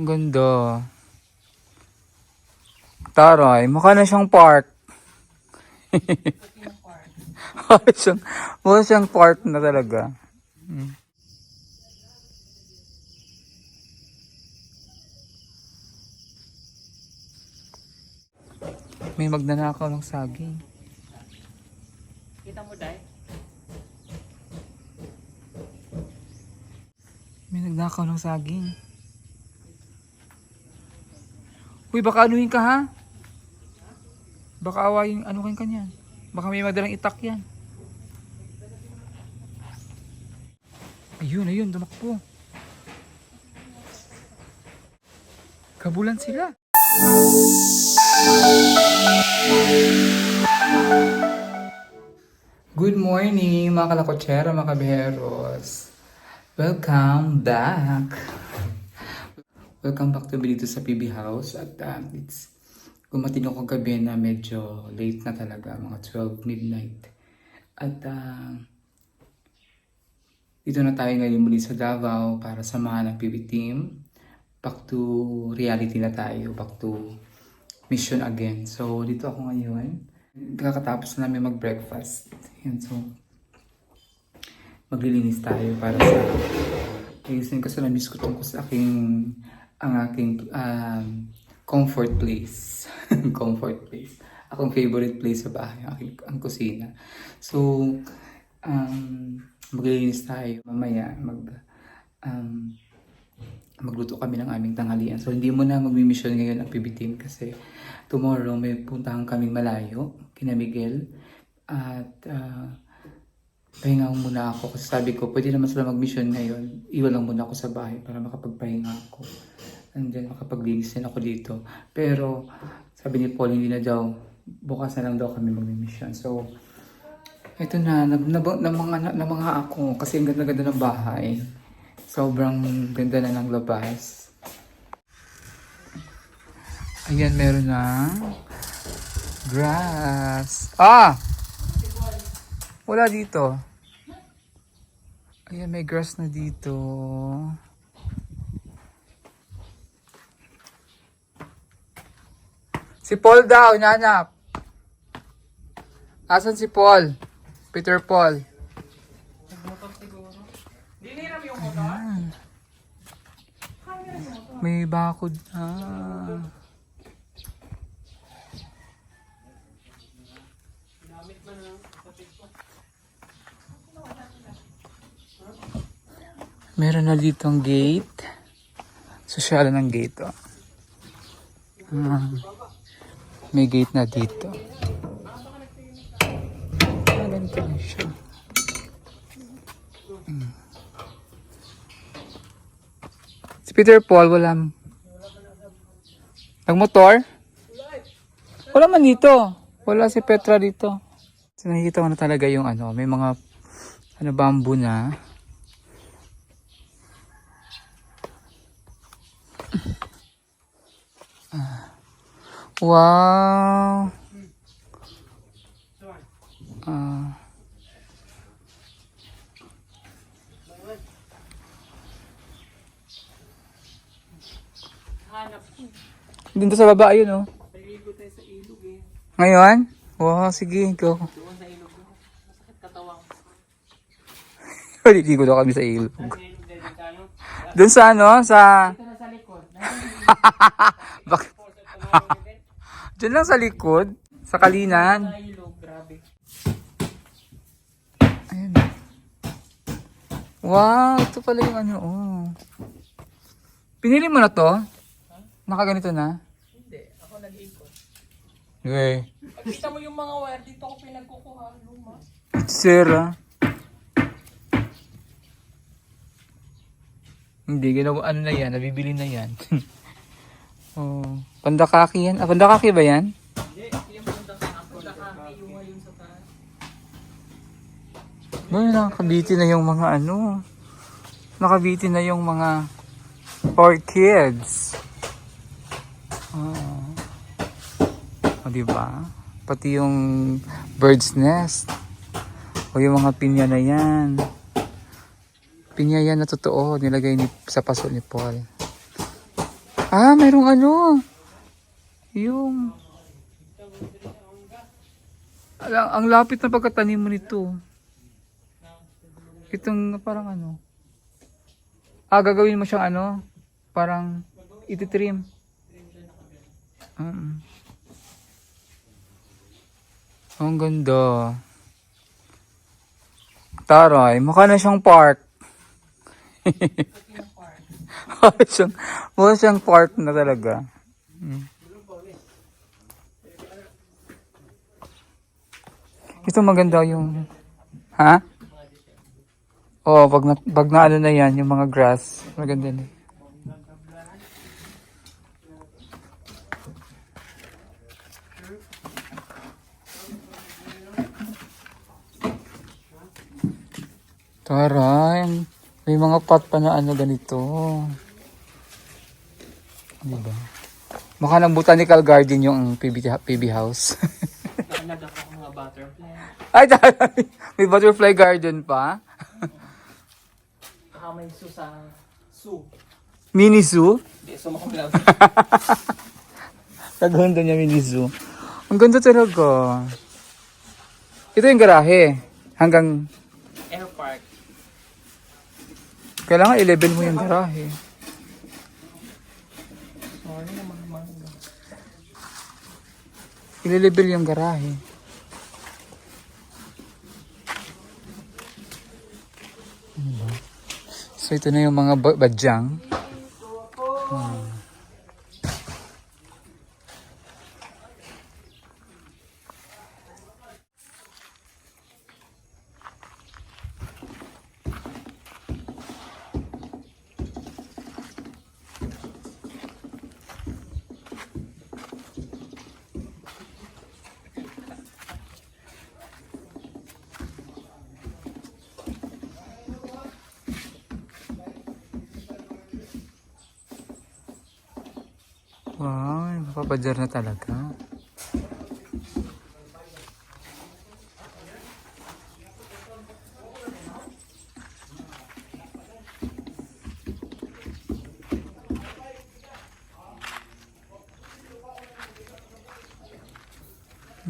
Ang ganda. Taray, mukha na siyang park. mukha siyang, mukha siyang park na talaga. May magnanakaw ng saging. Kita mo, Day? May nagnakaw ng saging. Uy, baka anuhin ka ha? Baka awayin, ano kan kanyan? Baka may madalang itak yan. Ayun, ayun, dumakpo. Kabulan sila. Good morning mga kalakotsera, mga kabeheros. Welcome back. Welcome back to me sa PB House at um, it's gumating ako gabi na medyo late na talaga, mga 12 midnight. At um, dito na tayo ngayon muli sa Davao para samahan ang PB team. Back to reality na tayo, back to mission again. So dito ako ngayon. Kakatapos na namin mag-breakfast. Yan, so maglilinis tayo para sa ayusin kasi na-miss ko sa aking ang aking um, comfort place. comfort place. Akong favorite place sa bahay, ang, aking, ang kusina. So, um, maglilinis tayo. Mamaya, mag, um, magluto kami ng aming tanghalian. So, hindi mo na magmi-mission ngayon ang PB team kasi tomorrow may puntahan kaming malayo, kina Miguel. At, uh, pahinga muna ako kasi sabi ko, pwede naman sila mag-mission ngayon. Iwan lang muna ako sa bahay para makapagpahinga ako. And then makapaglinis din ako dito. Pero sabi ni Paul, hindi na daw, bukas na lang daw kami mag-mission. So, ito na, nab, nab, namanga, namanga ako kasi ang ganda-ganda ng bahay. Sobrang ganda na ng labas. Ayan, meron na grass. Ah! Wala dito. Ayan, may grass na dito. Si Paul daw, nanap. Asan si Paul? Peter Paul. Diniram yung motor? May bakod na. Meron na dito ang gate. Sosyalan ng gate, oh. Ah, may gate na dito. Ah, ganito na siya. Mm. Si Peter Paul, wala. Nagmotor? Wala man dito. Wala si Petra dito. So, nakikita ko na talaga yung ano, may mga ano, bamboo na. Ah. Wow. Ah. Dito sa baba, ayun oh. Paligo tayo sa ilog eh. Ngayon? Wow, sige, go. Doon sa ilog. Masakit katawang. Ligo daw kami sa ilog. Doon sa ano, sa... Ito na sa likod. Bak- Diyan lang sa likod, sa kalinan. Ayun. Wow, ito pala yung ano, oh. Pinili mo na to? Nakaganito na? Hindi, ako nag-ikot. Okay. Pagkita mo yung mga wire, dito ako pinagkukuha. Luma. Sira. Hindi, ginawa, ano na yan, nabibili na yan. oh, pandakaki yan. Ah, pandakaki ba yan? Hindi, yung. Nakakami yung ngayon sa taas. Well, nakakabiti na yung mga ano. Nakabiti na yung mga orchids. Oh. O, diba? Pati yung bird's nest. O yung mga pinya na yan. Pinya yan na totoo. Nilagay ni, sa paso ni Paul. Ah, mayroong ano. Yung... Ang, ang lapit na pagkatanim mo nito. Itong parang ano. Ah, gagawin mo siyang ano. Parang ititrim. Mm. Ang ganda. Taray, mukha na siyang park. mukha siyang, mukha siyang park na talaga. Mm. Ito maganda yung... Ha? Oo, pag na, pag na ano na yan, yung mga grass, maganda na. Taray, may mga pot pa na ano ganito. Diba? Mukha ng botanical garden yung PB, PB house. Nakalagak ako mga butterfly. Ay, taray, may butterfly garden pa. Baka may su sa su. Mini zoo. Hindi, sumakamlaw. Kaganda niya mini zoo. Ang ganda talaga. Ito yung garahe. Hanggang, Air park. kailangan i-level mo yung garahe. Sorry naman mga I-level yung garahe. Ano? So ito na yung mga ba- badyang. Hmm. Wow, mapapadyar na talaga.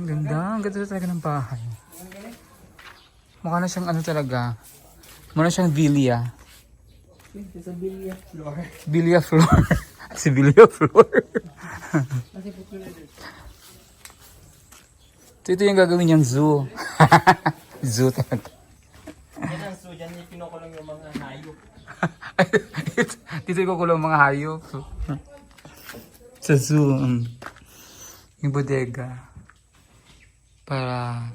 Ang ganda, ang ganda talaga ng bahay. Mukha na siyang ano talaga. Mukha na siyang villa. Ito sa bilya floor. Villa floor. si Villa floor. Dito. Ito, yung gagawin niyang zoo. zoo talaga. Yan ang su. Diyan yung pinukulong yung mga hayop. Dito yung kukulong mga hayop. Sa zoo. mm. Yung bodega. Para...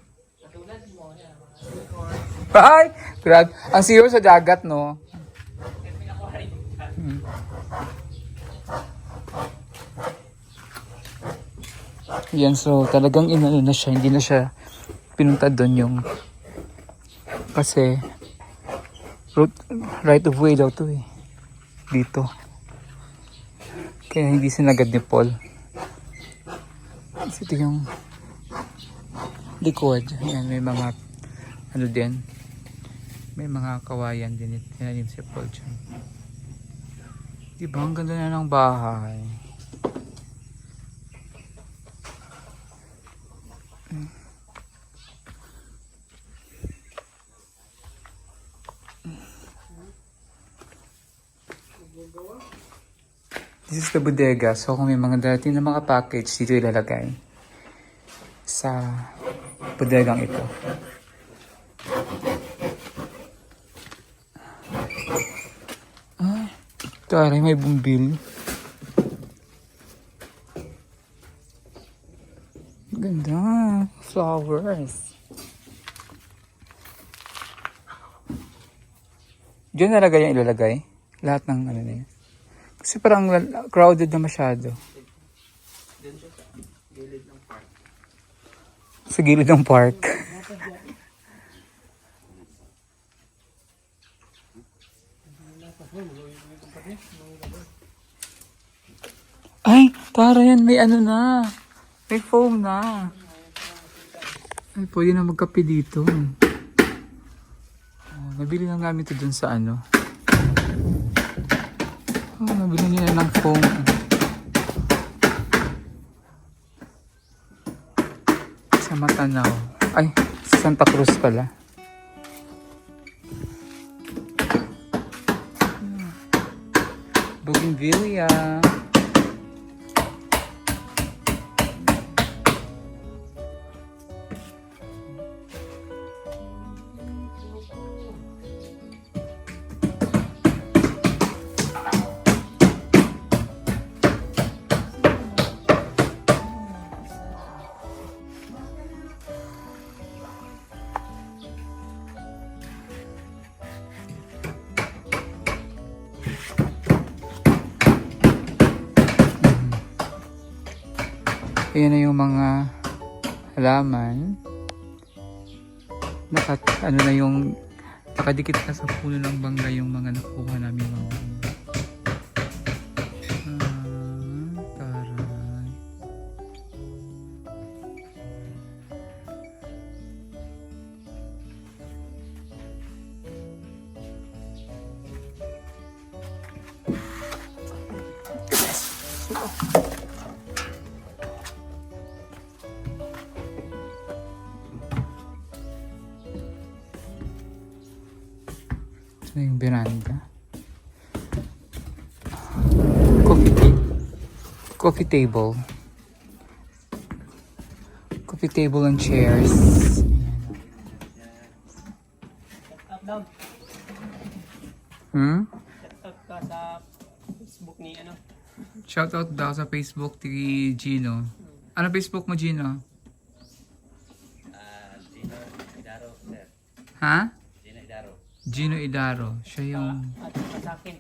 Ay! Grabe. Ang sa dagat, no? Yan, so talagang inano na siya, hindi na siya pinunta doon yung kasi route, right of way daw to eh. Dito. Kaya hindi sinagad ni Paul. Kasi ito yung likod. Yan, may mga ano din. May mga kawayan din. Tinanim si Paul dyan. Diba? Ang ganda na ng bahay. This is the bodega. So kung may mga dating na mga package, dito ilalagay. Sa bodegang ito. Ay, taray may bumbil. Ganda. Flowers. Diyan nalagay yung ilalagay? Lahat ng ano na yun. Kasi parang crowded na masyado. Diyan sa gilid ng park. Sa gilid ng park. Ay, tara yan. May ano na. May foam na. Ay, pwede na magkape dito. Oh, nabili lang namin ito dun sa ano. Oh, nabili nila ng phone. Sa Matanaw. Ay, sa Santa Cruz pala. Bougainvillea. Halaman. Nakat, ano na yung nakadikit na sa puno ng bangga yung mga nakuha namin mga bangga. Ah, coffee table. Coffee table and chairs. Daw. Hmm? Facebook ni ano. Shoutout daw sa Facebook ni Gino. Ano Facebook mo, Gino? Ha? Gino Idaro. Siya yung... At saka sa akin.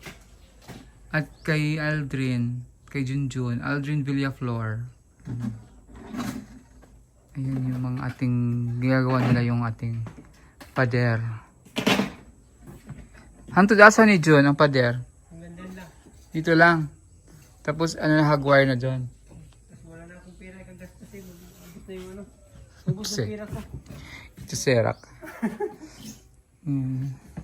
At kay Aldrin, kay Junjun, Aldrin Villaflor. Mm. Ayun yung mga ating, ginagawa nila yung ating pader. Hantod asa ni Jun ang pader? Dito lang. Tapos ano na hagwire na dyan. Tapos wala na akong pera kang. Ubus na yung ano. Ubus Oops, na pera ko. Ito serak. Hmm.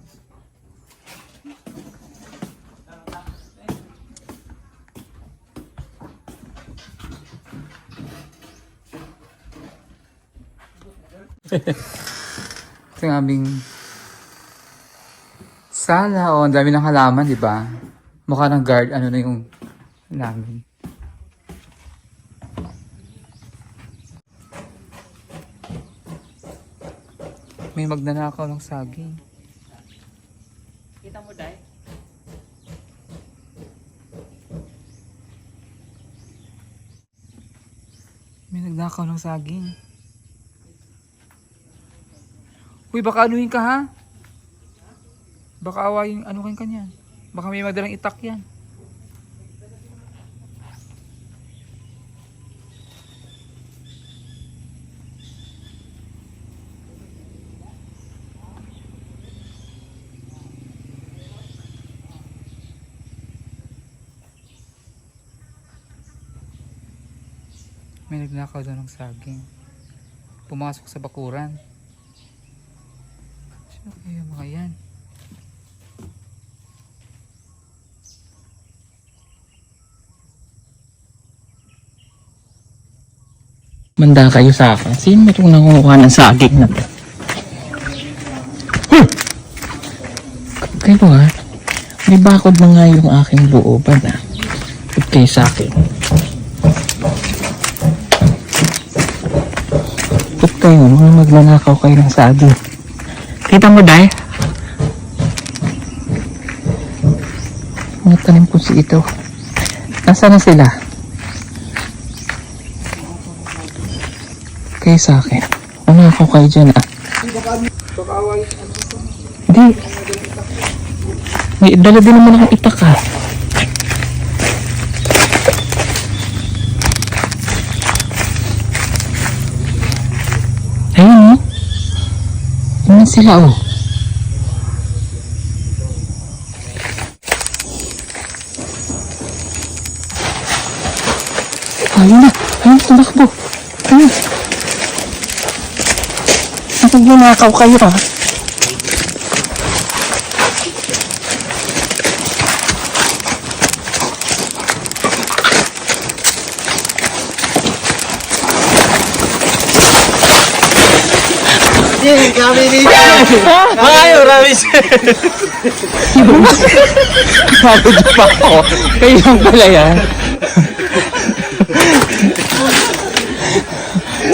Ito yung aming sala. Oh, ang dami ng halaman, di ba? Mukha ng guard, ano na yung namin. May magnanakaw ng saging. Kita mo dahil. May nagnakaw ng saging. Uy, baka anuhin ka ha? Baka awayin, ano kan kanya? Baka may madalang itak yan. May nagnakaw daw ng saging. Pumasok sa bakuran. Sino kaya mga yan? Manda kayo sa akin. Sino itong nangunguha ng saging na to? Hmm! Kayo ha? May bakod na nga yung aking looban ha. Huwag kayo sa akin. Huwag kayo, mga magnanakaw kayo ng saging. Kita mo, Day? Mga tanim ko si ito. Nasaan na sila? kayo sa akin. Ano ako kayo dyan ah? Hindi. May dala din naman akong itak ah. Ayun oh. Ayun sila oh. Ayun na. Ayun, tumakbo. Ayun. Napagnanakaw kayo ah. Sir, kami ni Ay, marami sir. Pagod pa ako. Kayo lang pala yan.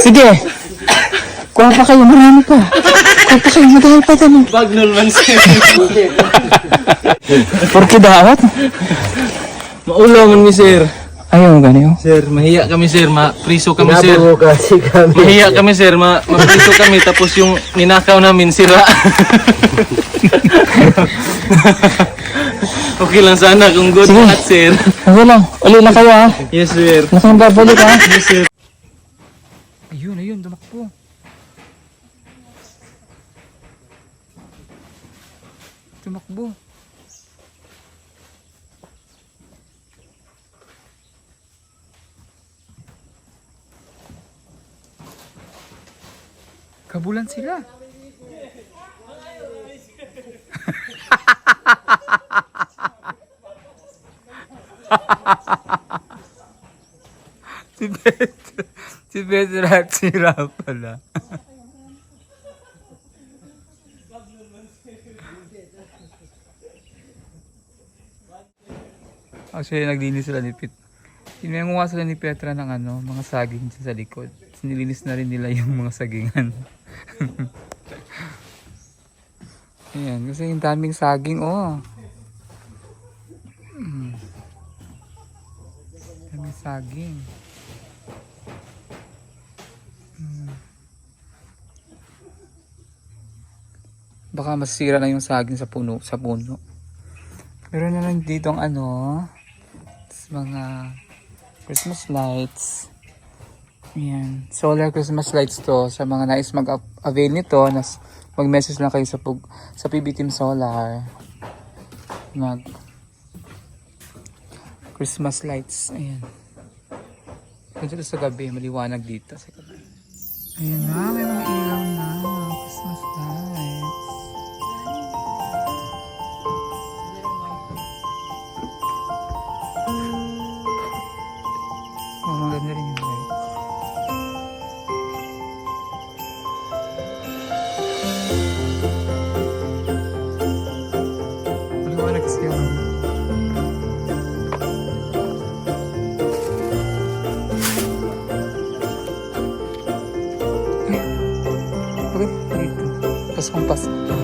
Sige. Kuha pa kayo, marami pa. Kuha pa kayo, madami pa dyan. Bagnol man sir. Porque dapat. Maulo man ni sir. Ayaw mo ganyan. Sir, mahiya kami sir, ma-priso kami sir. kasi kami. Mahiya kami sir, ma mapriso kami tapos yung ninakaw namin sira. okay lang sana kung good Sige. at sir. Okay lang. Uli na kayo ha. Yes sir. Wala kang babalik ha. Yes sir. Ayun, ayun, dumakbo. Tumakbo. Kabulan sila. si Bet. Si Petra at si pala. Actually, naglinis sila ni Pit. Tinanguha sila ni Petra ng ano, mga saging sa likod. Tapos Nilinis na rin nila yung mga sagingan. Ayan, kasi yung daming saging, oh. Mm. Daming saging. Mm. Baka masira na yung saging sa puno, sa puno. Meron na lang dito ang ano, mga Christmas lights. Ayan. Solar Christmas lights to. Sa mga nais mag-avail nito, nas mag-message lang kayo sa, pug, sa PB Team Solar. Mag Christmas lights. Ayan. Dito sa gabi, maliwanag dito. Ayan na, may mga ilaw compasión.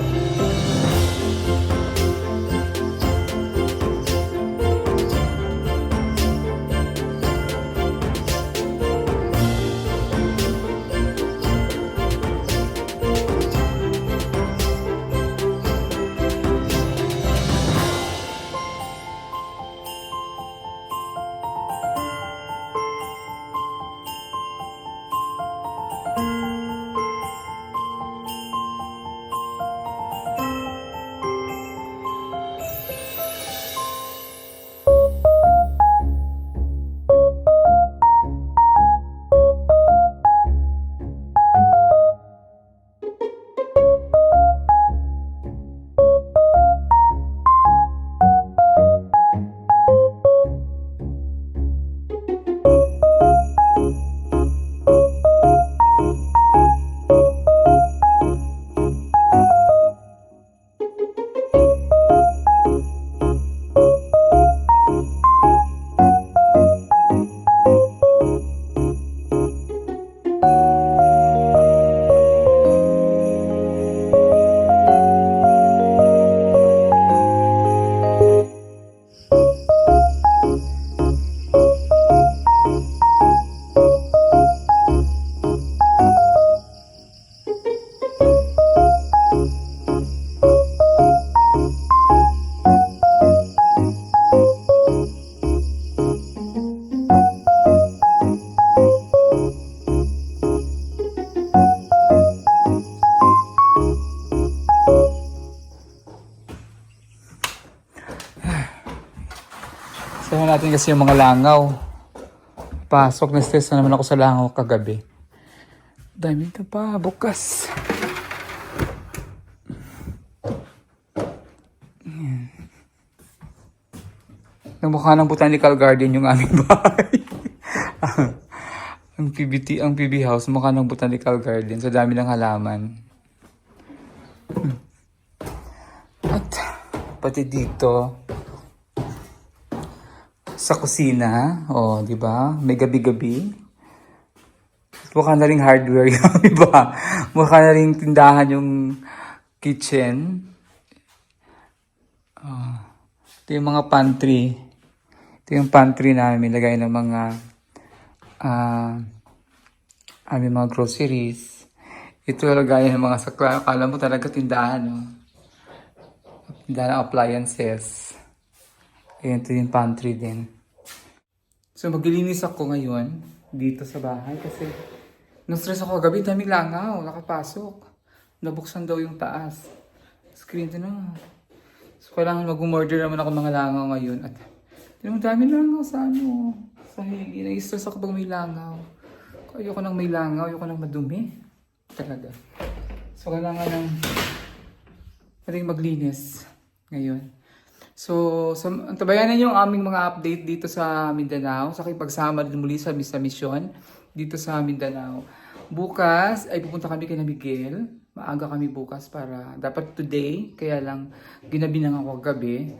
Natin kasi yung mga langaw. Pasok na stress na naman ako sa langaw kagabi. Dami na pa, bukas. Namukha ng botanical garden yung aming bahay. ang PBT, ang PB house, mukha ng botanical garden. Sa dami ng halaman. At pati dito sa kusina, oh, di ba? May gabi-gabi. Mukha na rin hardware yung iba. Mukha na rin tindahan yung kitchen. Oh, ito yung mga pantry. Ito yung pantry namin. Lagay ng mga ah aming mga groceries. Ito lagay ng mga sakla. Akala mo talaga tindahan, no? Tindahan ng appliances. Ayan, ito yung pantry din. So, maglilinis ako ngayon dito sa bahay kasi na-stress ako kagabi, daming langaw, nakapasok. Nabuksan daw yung taas. Screen to na. So, kailangan mag-order naman ako mga langaw ngayon. At, yun, daming langaw sa ano, sa higi. Nai-stress ako pag may langaw. Ayoko nang may langaw, ayoko nang madumi. Talaga. So, kailangan ng Pwedeng maglinis ngayon. So, sa, antabayanan niyo ang aming mga update dito sa Mindanao sa aking pagsama din muli sa, sa mission dito sa Mindanao. Bukas ay pupunta kami kay Miguel. Maaga kami bukas para dapat today, kaya lang ginabi na ako gabi.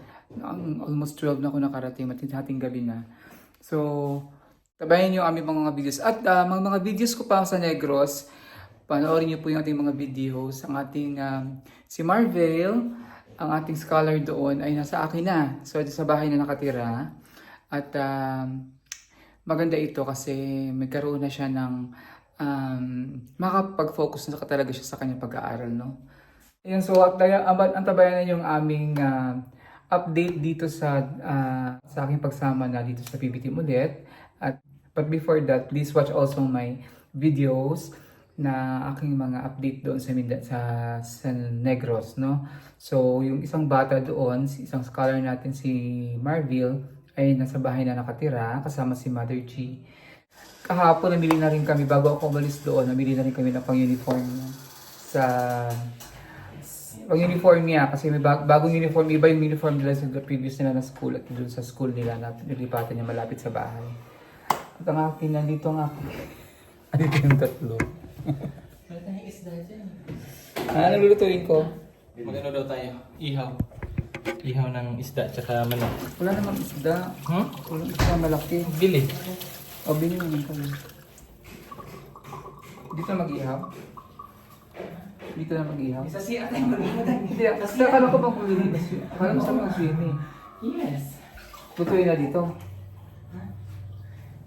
Almost 12 na ako nakarating, matinating gabi na. So, tabayan niyo ang aming mga videos. At ah, mga, mga videos ko pa sa Negros, panoorin niyo po yung ating mga videos. Ang ating um, si Marvel, ang ating scholar doon ay nasa akin na. So, sa bahay na nakatira. At um, maganda ito kasi magkaroon na siya ng um, makapag-focus na talaga siya sa kanyang pag-aaral, no? Ayan, so at ang antabayan na yung aming ah, update dito sa ah, sa aking pagsama na dito sa PBT ulit. At but before that, please watch also my videos na aking mga update doon sa Minda, sa, sa Negros, no? So, yung isang bata doon, si- isang scholar natin si Marville, ay nasa bahay na nakatira kasama si Mother G. Kahapon, namili na rin kami, bago ako umalis doon, namili na rin kami ng pang-uniform sa pang uniform niya kasi may bag- bagong uniform iba yung uniform nila sa previous nila na school at doon sa school nila na nilipatan niya malapit sa bahay at ang akin nandito ang akin andito yung tatlo ano lulutuin ko? Magano daw tayo? Ihaw. Ihaw ng isda tsaka manok. wala namang isda Huh? walang isda malaki Bili. o bilhin naman kami dito mag-ihaw dito na mag-ihaw Sa siya tayo magmamaday. hindi kasi akala ko bang kulilinis akala mo sa mga swimming Yes. lutuin na dito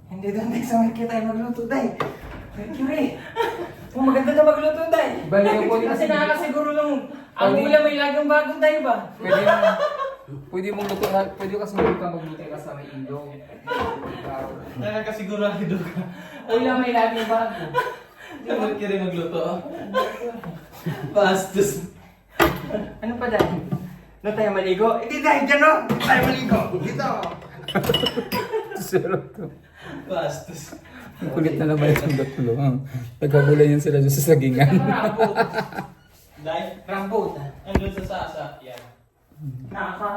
Hindi doon tayo sa market tayo magluto tayo. Mercury. Kung maganda na magluto tayo. Bali, yung po- Kasi nakakasiguro lang. Ang ulam may lagong bago tayo ba? Pwede mo, pwede mong luto, pwede kasi magluto kang magluto kasama ilong. Nakakasigurado ka. Ulam may lagong bago. Hindi mo kiri magluto. Bastos. Ano pa dahil? No tayo maligo? Hindi tayo dyan no! Hindi tayo maligo! Dito! Sarap to. Bastos. Ang kulit na naman itong tatlo. ah. Nagkagulan yan sila doon sa sagingan. Dahil, Rambut. andun sa sasa. Yan. Nakaka...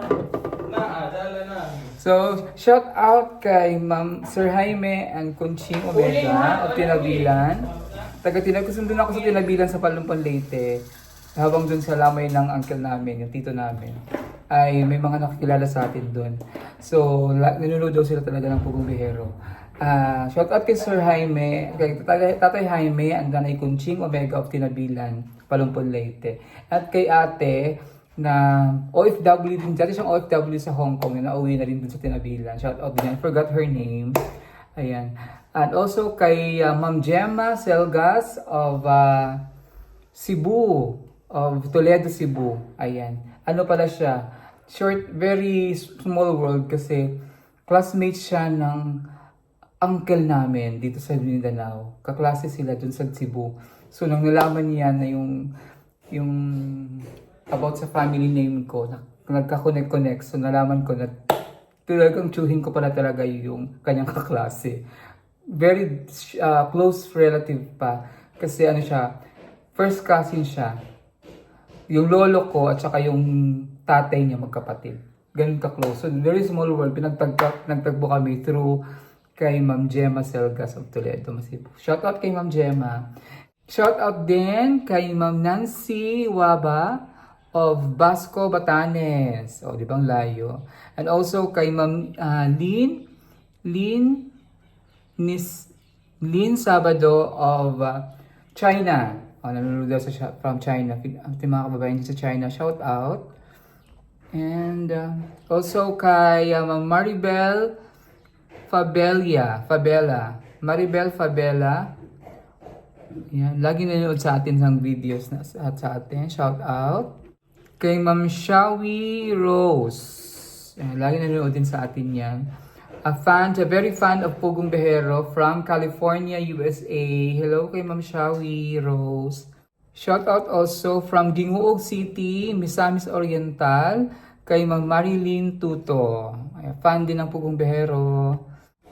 Na, dala na. So, shout out kay Ma'am Sir Jaime and Conching Omega of Tinabilan. Taga Tinab, sundo na ako sa Tinabilan sa Palumpang Leyte. Habang dun sa lamay ng uncle namin, yung tito namin, ay may mga nakakilala sa atin dun. So, ninunood daw sila talaga ng pugong bihero. Ah, shout out kay Sir Jaime, kay Tatay, Jaime, ang danay Kunching Omega of Tinabilan, Palumpong Leyte. At kay ate, na OFW din, dati siyang OFW sa Hong Kong, na nauwi na rin dun sa Tinabilan. Shout out din, I forgot her name. Ayan. And also kay ah, Ma'am Gemma Selgas of ah, Cebu, of Toledo, Cebu. Ayan. Ano pala siya? Short, very small world kasi classmate siya ng uncle namin dito sa Mindanao. Kaklase sila dun sa Cebu. So, nang nalaman niya na yung, yung about sa family name ko, na, nagka-connect-connect. So, nalaman ko na talagang tsuhin ko pala talaga yung kanyang kaklase. Very uh, close relative pa. Kasi ano siya, first cousin siya. Yung lolo ko at saka yung tatay niya magkapatid. Ganun ka-close. So, very small world. Pinagtagpo kami through kay Ma'am Gemma Selgas of Toledo, Masibo. Shout out kay Ma'am Gemma. Shout out din kay Ma'am Nancy Waba of Basco, Batanes. O, di bang layo? And also kay Ma'am ah, Lynn, Lynn, Nis, Lynn Sabado of ah, China. O, nanonood daw sa, from China. Ang mga kababayan sa China, shout out. And ah, also kay ah, Ma'am Maribel Fabelia, Fabela, Maribel Fabela. Yan, lagi nanonood sa atin ng videos na sa, sa atin. Shout out. Kay Ma'am Shawi Rose. Yan, lagi nanonood din sa atin yan. A fan, a very fan of Pugong Behero from California, USA. Hello kay Ma'am Shawi Rose. Shout out also from Gingoog City, Misamis Oriental, kay Ma'am Marilyn Tuto. Fan din ng Pugong Behero.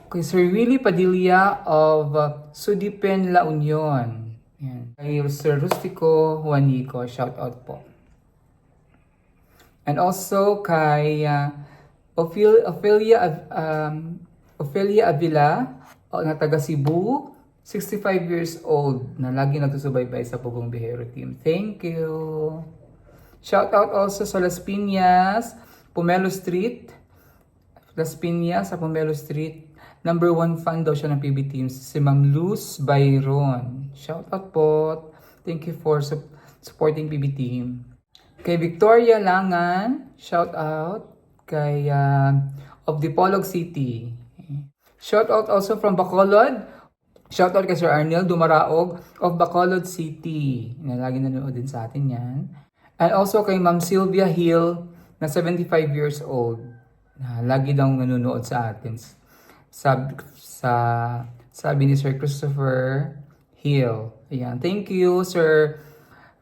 Kay Sir Willie Padilla of uh, Sudipen, La Union. Yan. Kay Sir Rustico Juanico, shout out po. And also kay uh, Ophel- Ophelia, um, Ophelia Avila, o, na taga Cebu, 65 years old, na lagi nagsusubaybay sa Pugong Bihero team. Thank you! Shout out also sa Las Piñas, Pomelo Street, Las Piñas sa Pomelo Street. Number one fan daw siya ng PB Teams, si Ma'am Luz Byron. Shout out po. Thank you for sup- supporting PB Team. Kay Victoria Langan, shout out. Kay uh, of Dipolog City. Shout out also from Bacolod. Shout out kay Sir Arnel Dumaraog of Bacolod City. Na lagi nanonood din sa atin yan. And also kay Ma'am Sylvia Hill na 75 years old. Na lagi daw nanonood sa atin. Sab sa sabi ni Sir Christopher Hill. Ayan. Thank you, Sir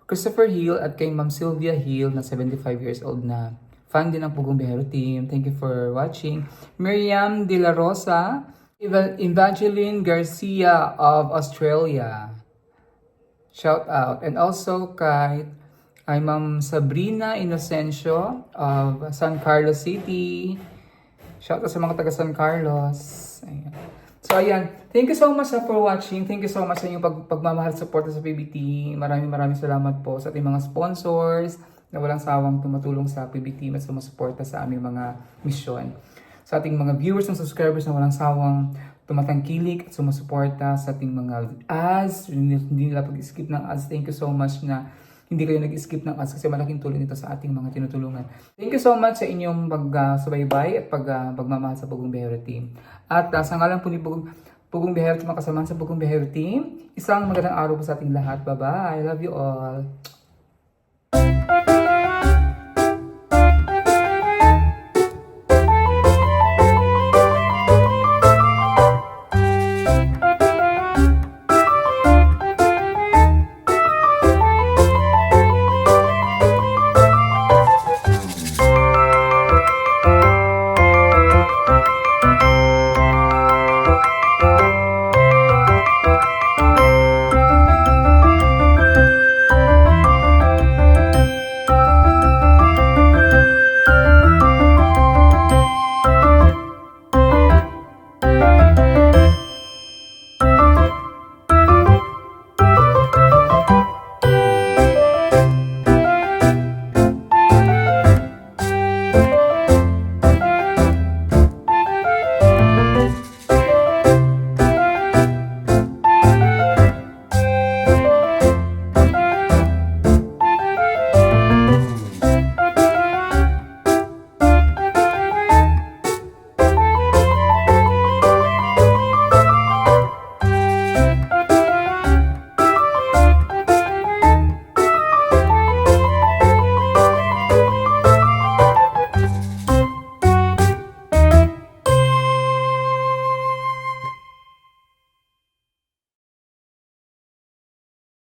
Christopher Hill at kay Ma'am Sylvia Hill na 75 years old na fan din ng Pugong Bihero team. Thank you for watching. Miriam De La Rosa, Eva- Evangeline Garcia of Australia. Shout out. And also kay ay Ma'am Sabrina Inocencio of San Carlos City. Shout out sa mga taga San Carlos. Ayan. So ayan, thank you so much ah, for watching. Thank you so much sa inyong pag pagmamahal at support sa PBT. Maraming maraming salamat po sa ating mga sponsors na walang sawang tumutulong sa PBT at sumusuporta sa aming mga misyon. Sa ating mga viewers and subscribers na walang sawang tumatangkilik at sumusuporta sa ating mga ads. Hindi nila pag-skip ng ads. Thank you so much na hindi kayo nag-skip ng ads kasi malaking tulong ito sa ating mga tinutulungan. Thank you so much sa inyong pagsubaybay at pag, ah, pagmamahal sa Pugong Behero Team. At uh, sa ngalan po ni Pugong, Pugong Behero at mga kasamahan sa Pugong Behero Team, isang magandang araw po sa ating lahat. Bye-bye. I love you all.